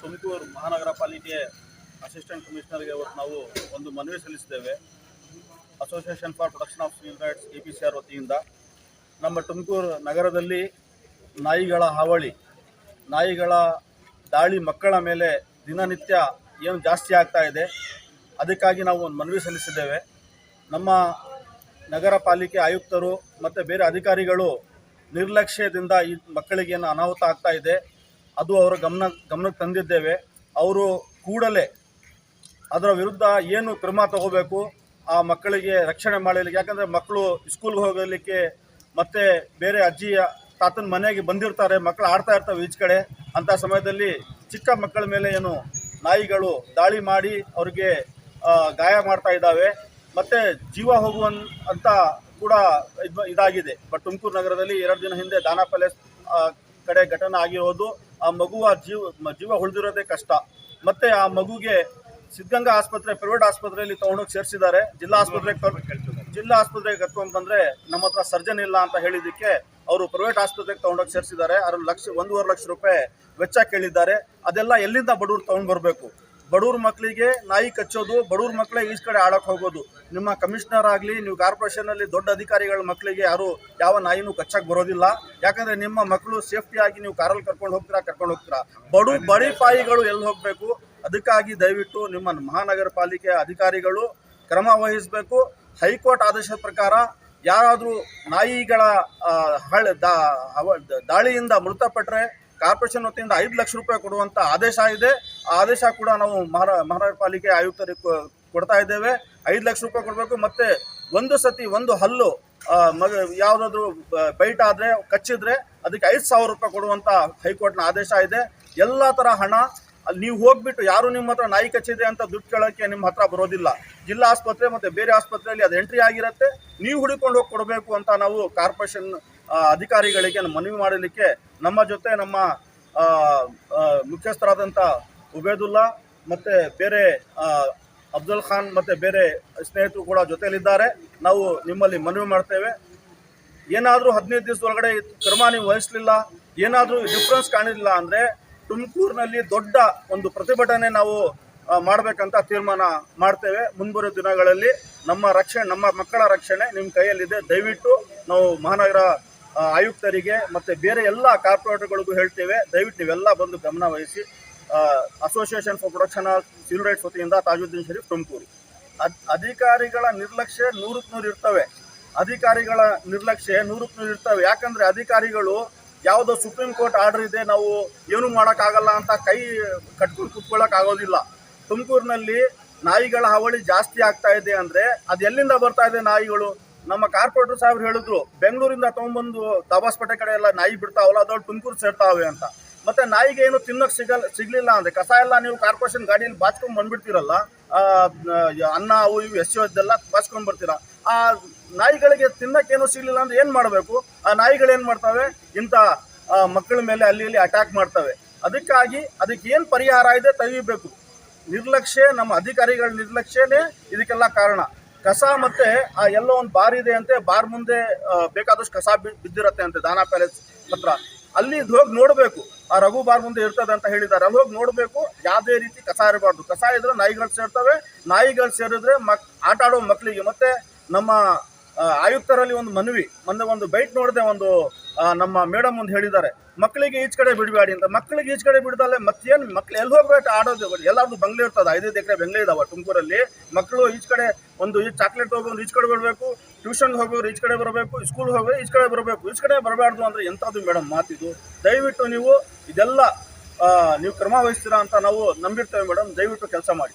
ತುಮಕೂರು ಮಹಾನಗರ ಪಾಲಿಕೆ ಅಸಿಸ್ಟೆಂಟ್ ಕಮಿಷನರ್ಗೆ ಇವತ್ತು ನಾವು ಒಂದು ಮನವಿ ಸಲ್ಲಿಸಿದ್ದೇವೆ. Association for protection of civil rights A P C R ವತಿಯಿಂದ. ನಮ್ಮ ತುಮಕೂರು ನಗರದಲ್ಲಿ ನಾಯಿಗಳ ಹಾವಳಿ, ನಾಯಿಗಳ ದಾಳಿ ಮಕ್ಕಳ ಮೇಲೆ ದಿನನಿತ್ಯ ಏನು ಜಾಸ್ತಿ ಆಗ್ತಾ ಇದೆ, ಅದಕ್ಕಾಗಿ ನಾವು ಒಂದು ಮನವಿ ಸಲ್ಲಿಸಿದ್ದೇವೆ. ನಮ್ಮ ನಗರ ಪಾಲಿಕೆ ಆಯುಕ್ತರು ಮತ್ತು ಬೇರೆ ಅಧಿಕಾರಿಗಳು ನಿರ್ಲಕ್ಷ್ಯದಿಂದ ಈ ಮಕ್ಕಳಿಗೆ ಏನು ಅನಾಹುತ ಆಗ್ತಾ ಇದೆ ಅದು ಅವರ ಗಮನ, ಗಮನಕ್ಕೆ ತಂದಿದ್ದೇವೆ. ಅವರು ಕೂಡಲೇ ಅದರ ವಿರುದ್ಧ ಏನು ಕ್ರಮ ತಗೋಬೇಕು, ಆ ಮಕ್ಕಳಿಗೆ ರಕ್ಷಣೆ ಮಾಡಲಿಕ್ಕೆ, ಯಾಕಂದರೆ ಮಕ್ಕಳು ಸ್ಕೂಲ್ಗೆ ಹೋಗಲಿಕ್ಕೆ ಮತ್ತು ಬೇರೆ ಅಜ್ಜಿಯ ತಾತನ ಮನೆಗೆ ಬಂದಿರ್ತಾರೆ, ಮಕ್ಕಳು ಆಡ್ತಾ ಇರ್ತವೆ ಈಚ್ ಕಡೆ. ಅಂಥ ಸಮಯದಲ್ಲಿ ಚಿಕ್ಕ ಮಕ್ಕಳ ಮೇಲೆ ಏನು ನಾಯಿಗಳು ದಾಳಿ ಮಾಡಿ ಅವರಿಗೆ ಗಾಯ ಮಾಡ್ತಾ ಇದ್ದಾವೆ. ಮತ್ತು ಜೀವ ಹೋಗುವನ್, ಅಂತ ಕೂಡ ಇದ್, ಇದಾಗಿದೆ. ಬಟ್ ತುಮಕೂರು ನಗರದಲ್ಲಿ ಎರಡು ದಿನ ಹಿಂದೆ ದಾನಾ ಪ್ಯಾಲೇಸ್ ಕಡೆ ಘಟನೆ ಆಗಿರೋದು. ಆ ಮಗುವ ಜೀವ ಜೀವ ಉಳಿದಿರೋದೇ ಕಷ್ಟ. ಮತ್ತೆ ಆ ಮಗುಗೆ ಸಿದ್ಧಗಂಗಾ ಆಸ್ಪತ್ರೆ, ಪ್ರೈವೇಟ್ ಆಸ್ಪತ್ರೆಯಲ್ಲಿ ತಗೊಂಡೋಗಿ ಸೇರಿಸಿದ್ದಾರೆ. ಜಿಲ್ಲಾ ಆಸ್ಪತ್ರೆಗೆ ಜಿಲ್ಲಾ ಆಸ್ಪತ್ರೆಗೆ ಕರ್ಕೊಂಡು ಬಂದ್ರೆ ನಮ್ಮ ಹತ್ರ ಸರ್ಜನ್ ಇಲ್ಲ ಅಂತ ಹೇಳಿದ್ದಕ್ಕೆ ಅವರು ಪ್ರೈವೇಟ್ ಆಸ್ಪತ್ರೆಗೆ ತಗೊಂಡೋಗಿ ಸೇರಿಸಿದ್ದಾರೆ. ಅದರಲ್ಲಿ ಲಕ್ಷ, ಒಂದೂವರೆ ಲಕ್ಷ ರೂಪಾಯಿ ವೆಚ್ಚ ಕೇಳಿದ್ದಾರೆ. ಅದೆಲ್ಲ ಎಲ್ಲಿಂದ ಬಡವ್ರು ತಗೊಂಡ್ ಬರಬೇಕು? ಬಡವ್ರ ಮಕ್ಕಳಿಗೆ ನಾಯಿ ಕಚ್ಚೋದು ಬಡವ್ರ ಮಕ್ಕಳೇ ಈಚ್ ಕಡೆ ಆಡೋಕೆ ಹೋಗೋದು. ನಿಮ್ಮ ಕಮಿಷನರ್ ಆಗಲಿ, ನೀವು ಕಾರ್ಪೊರೇಷನಲ್ಲಿ ದೊಡ್ಡ ಅಧಿಕಾರಿಗಳ ಮಕ್ಕಳಿಗೆ ಯಾರು ಯಾವ ನಾಯಿನೂ ಕಚ್ಚಕ್ಕೆ ಬರೋದಿಲ್ಲ. ಯಾಕಂದ್ರೆ ನಿಮ್ಮ ಮಕ್ಕಳು ಸೇಫ್ಟಿಯಾಗಿ ನೀವು ಕಾರಲ್ಲಿ ಕರ್ಕೊಂಡು ಹೋಗ್ತೀರಾ ಕರ್ಕೊಂಡು ಹೋಗ್ತೀರಾ? ಬಡು ಬಡಿಪಾಯಿಗಳು ಎಲ್ಲಿ ಹೋಗಬೇಕು? ಅದಕ್ಕಾಗಿ ದಯವಿಟ್ಟು ನಿಮ್ಮ ಮಹಾನಗರ ಪಾಲಿಕೆ ಅಧಿಕಾರಿಗಳು ಕ್ರಮ ವಹಿಸಬೇಕು. ಹೈಕೋರ್ಟ್ ಆದೇಶದ ಪ್ರಕಾರ ಯಾರಾದರೂ ನಾಯಿಗಳ ಹಳ ದಾಳಿಯಿಂದ ಮೃತಪಟ್ಟರೆ ಕಾರ್ಪೊರೇಷನ್ ವತಿಯಿಂದ ಐದು ಲಕ್ಷ ರೂಪಾಯಿ ಕೊಡುವಂತ ಆದೇಶ ಇದೆ. ಆ ಆದೇಶ ಕೂಡ ನಾವು ಮಹಾರಾ ಮಹಾನಗರ ಪಾಲಿಕೆ ಆಯುಕ್ತರಿಗೆ ಕೊಡ್ತಾ ಇದ್ದೇವೆ. ಐದು ಲಕ್ಷ ರೂಪಾಯಿ ಕೊಡಬೇಕು ಮತ್ತೆ ಒಂದು ಸತಿ ಒಂದು ಹಲ್ಲು ಮಗ, ಯಾವುದಾದ್ರೂ ಬೈಟ್ ಆದ್ರೆ, ಕಚ್ಚಿದ್ರೆ ಅದಕ್ಕೆ ಐದು ಸಾವಿರ ರೂಪಾಯಿ ಕೊಡುವಂತ ಹೈಕೋರ್ಟ್ನ ಆದೇಶ ಇದೆ. ಎಲ್ಲ ಥರ ಹಣ ಅಲ್ಲಿ ನೀವು ಹೋಗ್ಬಿಟ್ಟು ಯಾರು ನಿಮ್ಮ ಹತ್ರ ನಾಯಿ ಕಚ್ಚಿದೆ ಅಂತ ದುಡ್ಡು ಕೇಳೋಕ್ಕೆ ನಿಮ್ಮ ಹತ್ರ ಬರೋದಿಲ್ಲ. ಜಿಲ್ಲಾ ಆಸ್ಪತ್ರೆ ಮತ್ತು ಬೇರೆ ಆಸ್ಪತ್ರೆಯಲ್ಲಿ ಅದು ಎಂಟ್ರಿ ಆಗಿರುತ್ತೆ. ನೀವು ಹುಡುಕೊಂಡು ಹೋಗಿ ಕೊಡಬೇಕು ಅಂತ ನಾವು ಕಾರ್ಪೊರೇಷನ್ ಅಧಿಕಾರಿಗಳಿಗೆ ಮನವಿ ಮಾಡಲಿಕ್ಕೆ ನಮ್ಮ ಜೊತೆ ನಮ್ಮ ಮುಖ್ಯಸ್ಥರಾದಂಥ ಉಬೇದುಲ್ಲಾ ಮತ್ತು ಬೇರೆ ಅಬ್ದುಲ್ ಖಾನ್ ಮತ್ತು ಬೇರೆ ಸ್ನೇಹಿತರು ಕೂಡ ಜೊತೆಯಲ್ಲಿದ್ದಾರೆ. ನಾವು ನಿಮ್ಮಲ್ಲಿ ಮನವಿ ಮಾಡ್ತೇವೆ. ಏನಾದರೂ ಹದಿನೈದು ದಿವಸದೊಳಗಡೆ ಕ್ರಮ ನೀವು ವಹಿಸಲಿಲ್ಲ, ಏನಾದರೂ ಡಿಫ್ರೆನ್ಸ್ ಕಾಣಿಲ್ಲ ಅಂದರೆ ತುಮಕೂರಿನಲ್ಲಿ ದೊಡ್ಡ ಒಂದು ಪ್ರತಿಭಟನೆ ನಾವು ಮಾಡಬೇಕಂತ ತೀರ್ಮಾನ ಮಾಡ್ತೇವೆ. ಮುಂಬರುವ ದಿನಗಳಲ್ಲಿ ನಮ್ಮ ರಕ್ಷಣೆ, ನಮ್ಮ ಮಕ್ಕಳ ರಕ್ಷಣೆ ನಿಮ್ಮ ಕೈಯಲ್ಲಿದೆ. ದಯವಿಟ್ಟು ನಾವು ಮಹಾನಗರ ಆಯುಕ್ತರಿಗೆ ಮತ್ತು ಬೇರೆ ಎಲ್ಲ ಕಾರ್ಪೊರೇಟರ್ಗಳಿಗೂ ಹೇಳ್ತೇವೆ. ದಯವಿಟ್ಟು ನೀವೆಲ್ಲ ಬಂದು ಗಮನ ವಹಿಸಿ. Association for production of civil rights ವತಿಯಿಂದ ತಾಜುದ್ದೀನ್ ಶರೀಫ್ ತುಮಕೂರು. ಅದ್, ಅಧಿಕಾರಿಗಳ ನಿರ್ಲಕ್ಷ್ಯ ನೂರಕ್ಕೆ ನೂರು ಇರ್ತವೆ. ಅಧಿಕಾರಿಗಳ ನಿರ್ಲಕ್ಷ್ಯ ನೂರಕ್ಕೆ ನೂರು ಇರ್ತವೆ. ಯಾಕಂದ್ರೆ ಅಧಿಕಾರಿಗಳು ಯಾವುದೋ ಸುಪ್ರೀಂ ಕೋರ್ಟ್ ಆರ್ಡರ್ ಇದೆ, ನಾವು ಏನು ಮಾಡೋಕ್ಕಾಗಲ್ಲ ಅಂತ ಕೈ ಕಟ್ಕೊಂಡು ಕೂತ್ಕೊಳ್ಳೋಕ್ಕಾಗೋದಿಲ್ಲ ತುಮಕೂರಿನಲ್ಲಿ ನಾಯಿಗಳ ಹಾವಳಿ ಜಾಸ್ತಿ ಆಗ್ತಾ ಇದೆ ಅಂದ್ರೆ, ಅದು ಎಲ್ಲಿಂದ ಬರ್ತಾ ಇದೆ ನಾಯಿಗಳು? ನಮ್ಮ ಕಾರ್ಪೊರೇಟರ್ ಸಾಹೇಬ್ರು ಹೇಳಿದ್ರು, ಬೆಂಗಳೂರಿಂದ ತೊಗೊಂಬಂದು ತಾಬಾಸ್ಪೇಟೆ ಕಡೆ ಎಲ್ಲ ನಾಯಿ ಬಿಡ್ತಾವಲ್ಲ ಅದೊಳಗೆ ತುಮಕೂರು ಸೇರ್ತಾವೆ ಅಂತ. ಮತ್ತೆ ನಾಯಿಗೆ ಏನು ತಿನ್ನೋಕೆ ಸಿಗಲ್ಲ ಸಿಗ್ಲಿಲ್ಲ ಅಂದ್ರೆ, ಕಸ ಎಲ್ಲ ನೀವು ಕಾರ್ಪೊರೇಷನ್ ಗಾಡಿಯಲ್ಲಿ ಬಾಚ್ಕೊಂಡ್ ಬಂದ್ಬಿಡ್ತೀರಲ್ಲ ಅನ್ನ, ಅವು ಇವು, ಎಸ್ ಇದೆಲ್ಲ ಬಾಚ್ಕೊಂಡ್ ಬರ್ತೀರಾ. ಆ ನಾಯಿಗಳಿಗೆ ತಿನ್ನಕ್ಕೇನು ಸಿಗ್ಲಿಲ್ಲ ಅಂದ್ರೆ ಏನ್ ಮಾಡಬೇಕು? ಆ ನಾಯಿಗಳು ಏನ್ ಮಾಡ್ತವೆ? ಇಂಥ ಮಕ್ಕಳ ಮೇಲೆ ಅಲ್ಲಿ ಇಲ್ಲಿ ಅಟ್ಯಾಕ್ ಮಾಡ್ತವೆ. ಅದಕ್ಕಾಗಿ ಅದಕ್ಕೆ ಏನು ಪರಿಹಾರ ಇದೆ, ತೆಗಿಬೇಕು. ನಿರ್ಲಕ್ಷ್ಯ, ನಮ್ಮ ಅಧಿಕಾರಿಗಳ ನಿರ್ಲಕ್ಷ್ಯನೇ ಇದಕ್ಕೆಲ್ಲ ಕಾರಣ. ಕಸ ಮತ್ತೆ ಆ ಎಲ್ಲೋ ಒಂದು ಬಾರ್ ಇದೆ ಅಂತೆ, ಬಾರ್ ಮುಂದೆ ಬೇಕಾದಷ್ಟು ಕಸ ಬಿದ್ದಿರತ್ತೆ ಅಂತೆ, ದಾನಾ ಪ್ಯಾಲೇಸ್ ಹತ್ರ. ಅಲ್ಲಿ ಹೋಗಿ ನೋಡಬೇಕು. ಆ ರಘು ಬಾರ್ ಮುಂದೆ ಇರ್ತದೆ ಅಂತ ಹೇಳಿದ್ದಾರೆ ಅಲ್ಲಿ ಹೋಗಿ ನೋಡಬೇಕು. ಯಾವುದೇ ರೀತಿ ಕಸ ಇರಬಾರ್ದು. ಕಸ ಇದ್ರೆ ನಾಯಿಗಳು ಸೇರ್ತವೆ. ನಾಯಿಗಳು ಸೇರಿದ್ರೆ ಮಕ್, ಆಟ ಆಡೋ ಮಕ್ಕಳಿಗೆ ಮತ್ತೆ ನಮ್ಮ ಆಯುಕ್ತರಲ್ಲಿ ಒಂದು ಮನವಿ. ಮೊನ್ನೆ ಒಂದು ಬೈಟ್ ನೋಡಿದೆ ಒಂದು ನಮ್ಮ ಮೇಡಮ್ ಒಂದು ಹೇಳಿದ್ದಾರೆ, ಮಕ್ಕಳಿಗೆ ಈಚ್ ಕಡೆ ಬಿಡಬೇಡಿ ಅಂತ. ಮಕ್ಕಳಿಗೆ ಈಚ್ ಕಡೆ ಬಿಡ್ದಲ್ಲೇ ಮತ್ತೇನು ಮಕ್ಳು ಎಲ್ಲಿ ಹೋಗ್ಬೇಕು ಆಡೋದು? ಎಲ್ಲಾರ್ದು ಬಂಗ್ಲೆ ಇರ್ತದೆ, ಐದೈದು ಎಕರೆ ಬೆಂಗ್ಲೆ ಇದಾವೆ ತುಮಕೂರಲ್ಲಿ. ಮಕ್ಕಳು ಈಚ್ ಕಡೆ ಒಂದು ಈ ಚಾಕ್ಲೇಟ್ ಹೋಗೋರು ಈಚ್ ಕಡೆ ಬರಬೇಕು ಟ್ಯೂಷನ್ಗೆ ಹೋಗೋರು ಈಚ್ ಕಡೆ ಬರಬೇಕು, ಸ್ಕೂಲ್ ಹೋಗೋರು ಈಚ್ ಕಡೆ ಬರಬೇಕು. ಈಚ್ ಕಡೆ ಬರಬಾರ್ದು ಅಂದರೆ ಎಂಥದ್ದು ಮೇಡಮ್ ಮಾತಿದು ದಯವಿಟ್ಟು ನೀವು ಇದೆಲ್ಲ ನೀವು ಕ್ರಮ ವಹಿಸ್ತೀರಾ ಅಂತ ನಾವು ನಂಬಿರ್ತೇವೆ ಮೇಡಮ್. ದಯವಿಟ್ಟು ಕೆಲಸ ಮಾಡಿ.